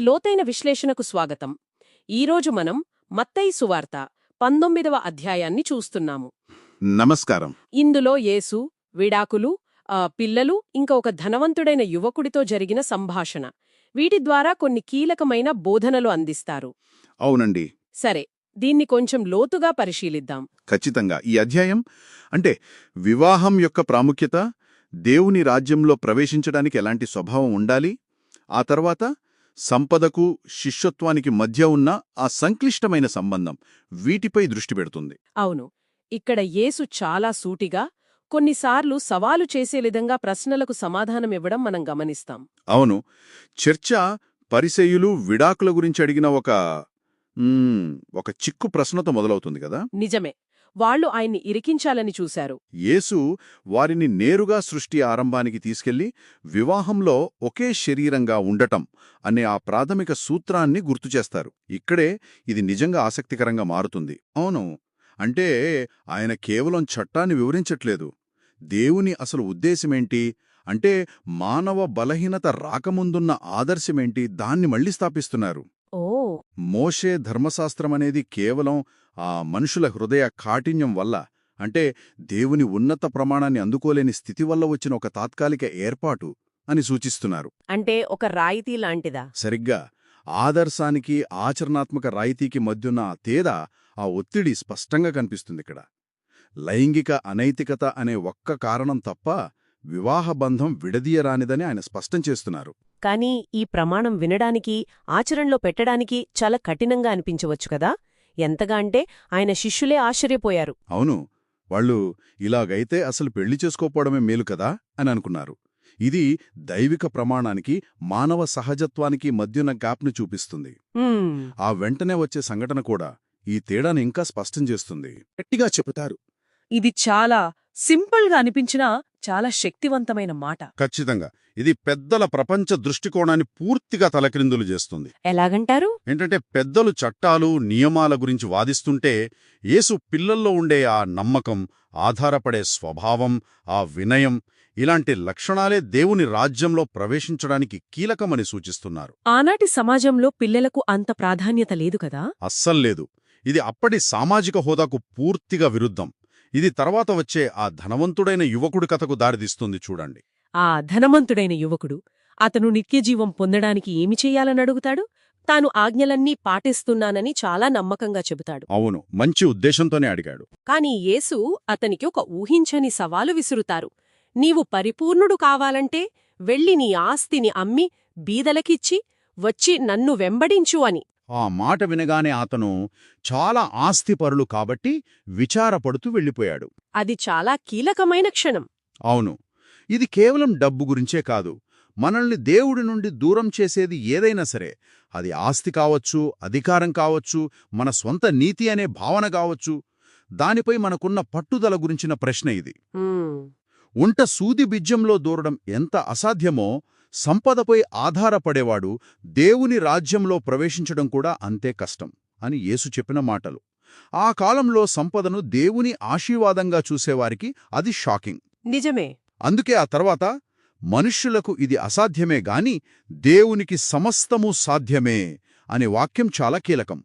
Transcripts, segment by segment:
విశ్లేషణకు స్వాగతం. ఈరోజు మనం మత్తయి సువార్త పంతొమ్మిదవ అధ్యాయాన్ని చూస్తున్నాము. నమస్కారం. ఇందులో యేసు విడాకులు ఆ, పిల్లలు ఇంకా ఒక ధనవంతుడైన యువకుడితో జరిగిన సంభాషణ. వీటి ద్వారా కొన్ని కీలకమైన బోధనలు అందిస్తారు. అవునండి. సరే దీన్ని కొంచెం లోతుగా పరిశీలిద్దాం. ఖచ్చితంగా. ఈ అధ్యాయం అంటే వివాహం యొక్క ప్రాముఖ్యత దేవుని రాజ్యంలో ప్రవేశించడానికి ఎలాంటి స్వభావం ఉండాలి ఆ తర్వాత సంపదకు శిష్యత్వానికి మధ్య ఉన్న ఆ సంక్లిష్టమైన సంబంధం వీటిపై దృష్టి పెడుతుంది. అవును. ఇక్కడ యేసు చాలా సూటిగా కొన్నిసార్లు సవాలు చేసే విధంగా ప్రశ్నలకు సమాధానమివ్వడం మనం గమనిస్తాం. అవును. చర్చ పరిసయులు విడాకుల గురించి అడిగిన ఒక ఒక చిక్కు ప్రశ్నతో మొదలవుతుంది కదా? నిజమే. వాళ్ళు ఆయన్ని ఇరికించాలని చూశారు. యేసు వారిని నేరుగా సృష్టి ఆరంభానికి తీసుకెళ్ళి వివాహంలో ఒకే శరీరంగా ఉండటం అనే ఆ ప్రాథమిక సూత్రాన్ని గుర్తుచేస్తారు ఇక్కడే ఇది నిజంగా ఆసక్తికరంగా మారుతుంది. అవును అంటే ఆయన కేవలం చట్టాన్ని వివరించట్లేదు. దేవుని అసలు ఉద్దేశమేంటి? అంటే మానవ బలహీనత రాకముందున్న ఆదర్శమేంటి? దాన్ని మళ్ళీ స్థాపిస్తున్నారు. ఓ మోషే ధర్మశాస్త్రమనేది కేవలం ఆ మనుషుల హృదయ కాఠిన్యం వల్ల అంటే దేవుని ఉన్నత ప్రమాణాన్ని అందుకోలేని స్థితి వల్ల వచ్చిన ఒక తాత్కాలిక ఏర్పాటు అని సూచిస్తున్నారు. అంటే ఒక రాయితీ లాంటిదా? సరిగ్గా ఆదర్శానికి ఆచరణాత్మక రాయితీకి మధ్యున్న ఆ తేద ఆ ఒత్తిడి స్పష్టంగా కనిపిస్తుంది ఇక్కడ. లైంగిక అనైతికత అనే ఒక్క కారణం తప్ప వివాహ బంధం విడదీయరానిదని ఆయన స్పష్టం చేస్తున్నారు. కానీ ఈ ప్రమాణం వినడానికి ఆచరణలో పెట్టడానికి చాలా కఠినంగా అనిపించవచ్చు కదా? ఎంతగా అంటే ఆయన శిష్యులే ఆశ్చర్యపోయారు. అవును వాళ్ళు ఇలాగైతే అసలు పెళ్ళి చేసుకోపోవడమే మేలు కదా? అని అనుకున్నారు. ఇది దైవిక ప్రమాణానికి మానవ సహజత్వానికి మధ్యున్న గ్యాప్ను చూపిస్తుంది. "మ్మ్, ఆ వెంటనే వచ్చే సంఘటన కూడా ఈ తేడాను ఇంకా స్పష్టం చేస్తుంది. గట్టిగా చెబుతారు. ఇది చాలా సింపుల్గా అనిపించినా చాలా శక్తివంతమైన మాట. ఖచ్చితంగా. ఇది పెద్దల ప్రపంచ దృష్టికోణాన్ని పూర్తిగా తలక్రిందులు చేస్తుంది. ఎలాగంటారు? ఏంటంటే పెద్దలు చట్టాలు నియమాల గురించి వాదిస్తుంటే యేసు పిల్లల్లో ఉండే ఆ నమ్మకం ఆధారపడే స్వభావం ఆ వినయం ఇలాంటి లక్షణాలే దేవుని రాజ్యంలో ప్రవేశించడానికి కీలకమని సూచిస్తున్నారు. ఆనాటి సమాజంలో పిల్లలకు అంత ప్రాధాన్యత లేదు కదా? అస్సల్లేదు ఇది అప్పటి సామాజిక హోదాకు పూర్తిగా విరుద్ధం. ఇది తర్వాత వచ్చే ఆ ధనవంతుడైన యువకుడి కథకు దారితీస్తుంది చూడండి. ఆ ధనవంతుడైన యువకుడు అతను నిత్యజీవం పొందడానికి ఏమి చెయ్యాలని అడుగుతాడు? తాను ఆజ్ఞలన్నీ పాటిస్తున్నానని చాలా నమ్మకంగా చెబుతాడు. అవును మంచి ఉద్దేశంతోనే అడిగాడు. కాని యేసు అతనికి ఒక ఊహించని సవాలు విసురుతారు. నీవు పరిపూర్ణుడు కావాలంటే వెళ్ళి నీ ఆస్తిని అమ్మి బీదలకిచ్చి వచ్చి నన్ను వెంబడించు అని. ఆ మాట వినగానే అతను చాలా ఆస్తిపరులు కాబట్టి విచారపడుతూ వెళ్ళిపోయాడు. అది చాలా కీలకమైన క్షణం. అవును. ఇది కేవలం డబ్బు గురించే కాదు. మనల్ని దేవుడి నుండి దూరం చేసేది ఏదైనా సరే. అది ఆస్తి కావచ్చు అధికారం కావచ్చు మన స్వంత నీతి అనే భావన కావచ్చు. దానిపై మనకున్న పట్టుదల గురించిన ప్రశ్న ఇది. "మ్మ్, ఉంట సూది బిజ్యంలో దూరడం ఎంత అసాధ్యమో సంపదపై ఆధారపడేవాడు దేవుని రాజ్యంలో ప్రవేశించడం కూడా అంతే కష్టం అని యేసు చెప్పిన మాటలు. ఆ కాలంలో సంపదను దేవుని ఆశీర్వాదంగా చూసేవారికి అది షాకింగ్. నిజమే. అందుకే ఆ తర్వాత మనుష్యులకు ఇది అసాధ్యమే గాని దేవునికి సమస్తము సాధ్యమే అనే వాక్యం చాలా కీలకం.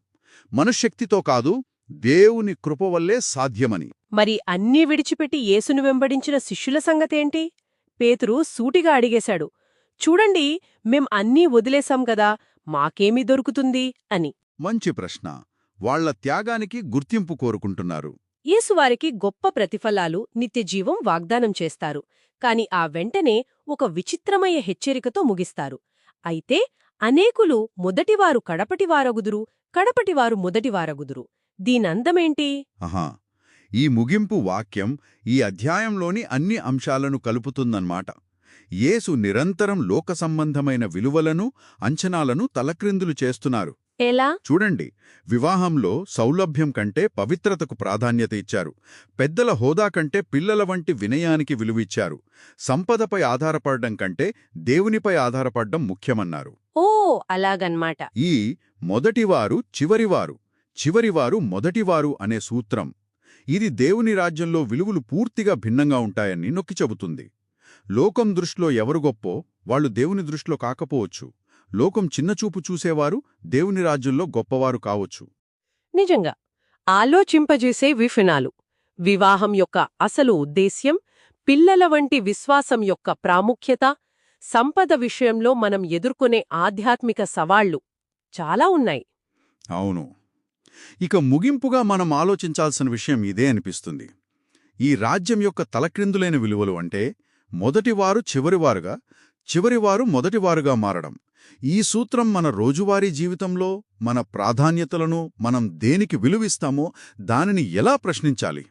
మనుశక్తితో కాదు దేవుని కృప వల్లే సాధ్యమని. మరి అన్నీ విడిచిపెట్టి యేసును వెంబడించిన శిష్యుల సంగతేంటి? పేతురు సూటిగా అడిగేశాడు చూడండి మేం అన్నీ వదిలేశాం గదా మాకేమి దొరుకుతుంది అని. మంచి ప్రశ్న. వాళ్ళ త్యాగానికి గుర్తింపు కోరుకుంటున్నారు. యేసువారికి గొప్ప ప్రతిఫలాలు నిత్యజీవం వాగ్దానం చేస్తారు. కాని ఆ వెంటనే ఒక విచిత్రమయ్య హెచ్చరికతో ముగిస్తారు. అయితే అనేకులు మొదటివారు కడపటివారగుదురు కడపటివారు మొదటివారగుదురు. దీనందమేంటి? ఈ ముగింపు వాక్యం ఈ అధ్యాయంలోని అన్ని అంశాలను కలుపుతుందన్నమాట యేసు నిరంతరం లోక సంబంధమైన విలువలను అంచనాలను తలక్రిందులు చేస్తున్నారు. ఎలా? చూడండి వివాహంలో సౌలభ్యం కంటే పవిత్రతకు ప్రాధాన్యత ఇచ్చారు. పెద్దల హోదా కంటే పిల్లల వంటి వినయానికి విలువిచ్చారు. సంపదపై ఆధారపడడం కంటే దేవునిపై ఆధారపడడం ముఖ్యమన్నారు. ఓ అలాగన్మాట. ఈ మొదటివారు చివరివారు చివరివారు మొదటివారు అనే సూత్రం. ఇది దేవుని రాజ్యంలో విలువలు పూర్తిగా భిన్నంగా ఉంటాయని నొక్కి చెబుతుంది. లోకం దృష్టిలో ఎవరు గొప్పో వాళ్ళు దేవుని దృష్టిలో కాకపోవచ్చు. లోకం చిన్నచూపు చూసేవారు దేవుని రాజ్యంలో గొప్పవారు కావచ్చు. నిజంగా ఆలోచింపజేసే విఫినాలు వివాహం యొక్క అసలు ఉద్దేశ్యం పిల్లల వంటి విశ్వాసం యొక్క ప్రాముఖ్యత సంపద విషయంలో మనం ఎదుర్కొనే ఆధ్యాత్మిక సవాళ్ళు చాలా ఉన్నాయి. అవును. ఇక ముగింపుగా మనం ఆలోచించాల్సిన విషయం ఇదే అనిపిస్తుంది. ఈ రాజ్యం యొక్క తలక్రిందులైన విలువలు అంటే మొదటివారు చివరివారుగా చివరివారు మొదటివారుగా మారడం. ఈ సూత్రం మన రోజువారీ జీవితంలో మన ప్రాధాన్యతలను మనం దేనికి విలువిస్తామో దానిని ఎలా ప్రశ్నించాలి?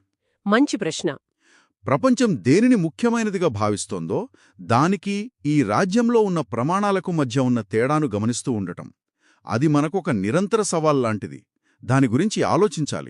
మంచి ప్రశ్న. ప్రపంచం దేనిని ముఖ్యమైనదిగా భావిస్తోందో దానికి ఈ రాజ్యంలో ఉన్న ప్రమాణాలకు మధ్య ఉన్న తేడాను గమనిస్తూ ఉండటం. అది మనకొక నిరంతర సవాల్ లాంటిది. దాని గురించి ఆలోచించాలి.